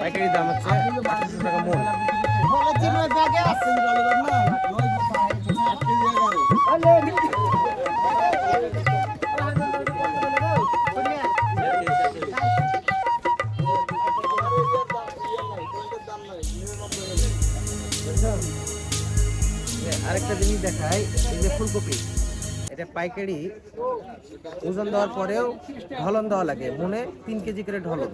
পাইকারি দাম হচ্ছে আঠারোশো টাকা মূল Yeah. আরেকটা জিনিস দেখাই, এই যে ফুলকপি, এটা পাইকারি ওজন দেওয়ার পরেও ঢলন দেওয়া লাগে। মনে তিন কেজি করে ঢলন।